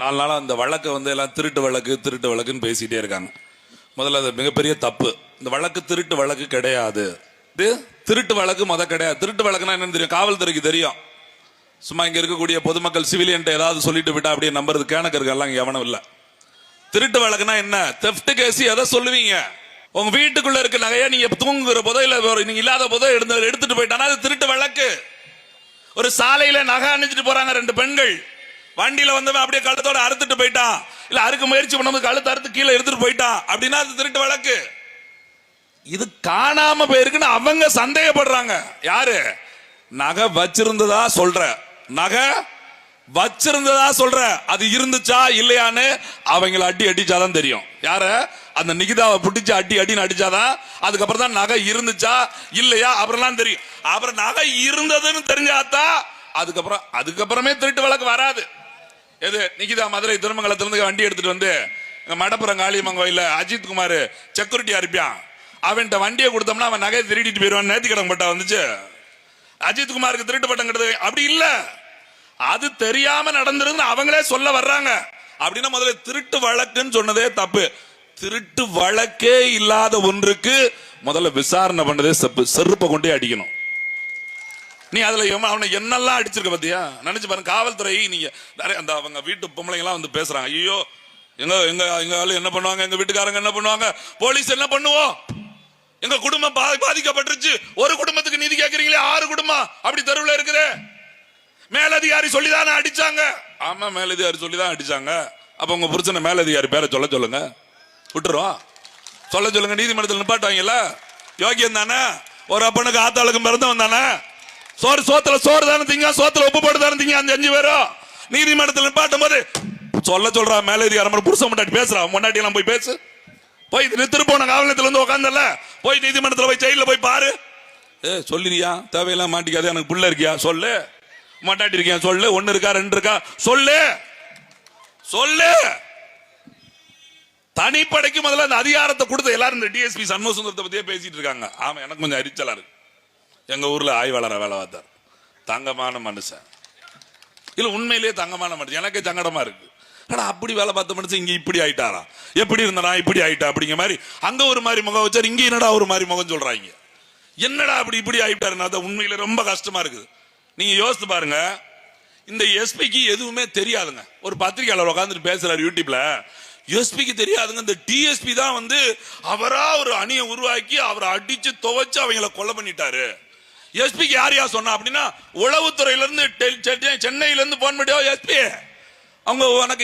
நாலு நாளாக அந்த வழக்கை வந்து எல்லாம் திருட்டு வழக்கு திருட்டு வழக்குன்னு பேசிட்டே இருக்காங்க. முதல்ல அது மிகப்பெரிய தப்பு. இந்த வழக்கு திருட்டு வழக்கு கிடையாது. இது திருட்டு வழக்கு மொதல் கிடையாது. திருட்டு வழக்குனா என்னன்னு தெரியும்? காவல்துறைக்கு தெரியும். சும்மா இங்கே இருக்கக்கூடிய பொதுமக்கள் சிவிலியன்ட்ட ஏதாவது சொல்லிட்டு விட்டா அப்படியே நம்புறது கேனக்கருக்கு இருக்கெல்லாம் இங்கே எவனும் இல்லை. திருட்டு வழக்குனா என்ன? தெஃப்ட் கேஸ் எதை சொல்லுவீங்க? உங்க வீட்டுக்குள்ள இருக்க நகையா நீங்க தூங்குற போதோ இல்ல நீங்க இல்லாத போதோ எடுத்து எடுத்துட்டு போயிட்டானா? அது திருட்டு வழக்கு. ஒரு சாலையில நகை அணிஞ்சிட்டு போறாங்க ரெண்டு பெண்கள். வண்டியில வந்தவன் அப்படியே கழுத்தோட அறுத்துட்டு போயிட்டான் இல்ல அறுக்க முயற்சி பண்ணும்போது கழுத்து அறுத்து கீழே எடுத்துட்டு போயிட்டான் அப்படின்னா அது திருட்டு வழக்கு. இது காணாம போயிருக்குன்னு அவங்க சந்தேகப்படுறாங்க. யாரு? நகை வச்சிருந்ததா சொல்ற. நகை வச்சிருந்ததா சொல்ற. அது இருந்துச்சா இல்லையான்னு அவங்கள அடி அடிச்சாதான் தெரியும். யார? அந்த நிகிதாவை பிடிச்சி அடி அடின்னு அடிச்சாதான் அதுக்கப்புறம் தான் நகை இருந்துச்சா இல்லையா அப்புறம்லாம் தெரியும். அப்புறம் நகை இருந்ததுன்னு தெரிஞ்சாதான் அதுக்கப்புறம் அதுக்கப்புறமே திருட்டு வழக்கு வராது. எது? நிகிதா மதுரை திருமங்கலத்திலிருந்து வண்டி எடுத்துட்டு வந்து மடப்புறம் காளியம்மன் கோயில அஜித் குமார் செக்யூரிட்டி இருப்பான். அவன்கிட்ட வண்டியை கொடுத்தோம்னா அவன் நகையை திருடிட்டு போயிடுவான். நேர்த்தி பட்டம் பட்டா வந்துச்சு. அஜித் குமாருக்கு திருட்டு பட்டம் கிடையாது அப்படி இல்ல. அது தெரியாம நடந்திருந்து அவங்களே சொல்ல வர்றாங்க. அப்படின்னா முதல்ல திருட்டு வழக்குன்னு சொன்னதே தப்பு. திருட்டு வழக்கே இல்லாத ஒன்றுக்கு முதல்ல விசாரணை பண்ணதே செப்பு செருப்பை கொண்டே அடிக்கணும். நீ அதுல அவனை என்னெல்லாம் அடிச்சிருக்க பாத்தியா? நினைச்சு பாருங்க காவல்துறை நீங்க அந்த அவங்க வீட்டு பொம்பளைங்க எல்லாம் வந்து பேசுறாங்க. ஐயோ எங்க எங்க எங்க ஆளு என்ன பண்ணுவாங்க? எங்க வீட்டுக்காரங்க என்ன பண்ணுவாங்க? போலீஸ் என்ன பண்ணுவோம் எங்க குடும்பம் பாதிக்கப்பட்டுருச்சு. ஒரு குடும்பத்துக்கு நிதி கேக்குறீங்களே ஆறு குடும்பம். அப்படி தெருவில் இருக்குது. மேலதிகாரி சொல்லிதானே அடிச்சாங்க. ஆமா மேலதிகாரி சொல்லிதான் அடிச்சாங்க. அப்ப உங்க புருஷனை மேலதிகாரி பேரை சொல்ல சொல்லுங்க. விட்டுருவோம். சொல்ல சொல்லுங்க நீதிமன்றத்தில் நிப்பாட்டுவாங்கல்ல? யோகியம் தானே? ஒரு அப்பனுக்கு ஆத்தாளுக்கும் பிறந்தவன் தானே? சோறு சோத்துல சோறு தானே திங்க சோத்துல உப்பு போட்டு தானே திங்க அந்த அஞ்சு பேரும் நீதிமன்றத்தில் நிப்பாட்டும் போது சொல்ல சொல்றா மேலதிகாரம் புருஷன் முன்னாடி பேசுறா முன்னாடி எல்லாம் போய் பேசு. போய் நித்துட்டு போன காவல் நிலையத்துல வந்து உட்காந்தல போய் நீதிமன்றத்தில் போய் ஜெயில போய் பாரு. ஏ சொல்லிறியா தேவையெல்லாம் மாட்டிக்காது எனக்கு புள்ள இருக்கியா? சொல்லு. மாட்டாட்டி இருக்கியா? சொல்லு. ஒன்னு இருக்கா ரெண்டு இருக்கா? சொல்லு. சொல்லு. தனிப்படைக்கு முதல்ல அந்த அதிகாரத்தை கொடுத்த எல்லாரும் இந்த டிஎஸ்பி சண்முக சுந்தரத்தை பத்தியே பேசிட்டு இருக்காங்க. ஆமா எனக்கு கொஞ்சம் அரிச்சலா இருக்கு. எங்க ஊர்ல ஆய்வாளரை வேலை பார்த்தார். தங்கமான மனுஷன். இல்ல உண்மையிலேயே தங்கமான மனுஷன். எனக்கே சங்கடமா இருக்கு. ஆனா அப்படி வேலை பார்த்த மனுஷன் இங்க இப்படி ஆயிட்டாராம் எப்படி இருந்தா இப்படி ஆயிட்டா அப்படிங்கிற மாதிரி அங்க ஒரு மாதிரி முகம் வச்சார் இங்க என்னடா ஒரு மாதிரி முகம் சொல்றாங்க. என்னடா அப்படி இப்படி ஆயிட்டாருன்னா அது உண்மையில ரொம்ப கஷ்டமா இருக்குது. நீங்க யோசித்து பாருங்க. இந்த எஸ்பிக்கு எதுவுமே தெரியாதுங்க. ஒரு பத்திரிகையாளர் உட்காந்துட்டு பேசுறாரு யூடியூப்ல. எஸ்பிக்கு தெரியாதுங்க. இந்த டிஎஸ்பி தான் வந்து அவரா ஒரு அணியை உருவாக்கி அவரை அடிச்சு துவைச்சு அவங்கள கொலை பண்ணிட்டாரு. எஸ்பிக்கு யார் யார் சொன்னா அப்படின்னா உளவுத்துறையிலிருந்து சென்னையிலிருந்து போன் பண்ணியோ எஸ்பி அவங்க உனக்கு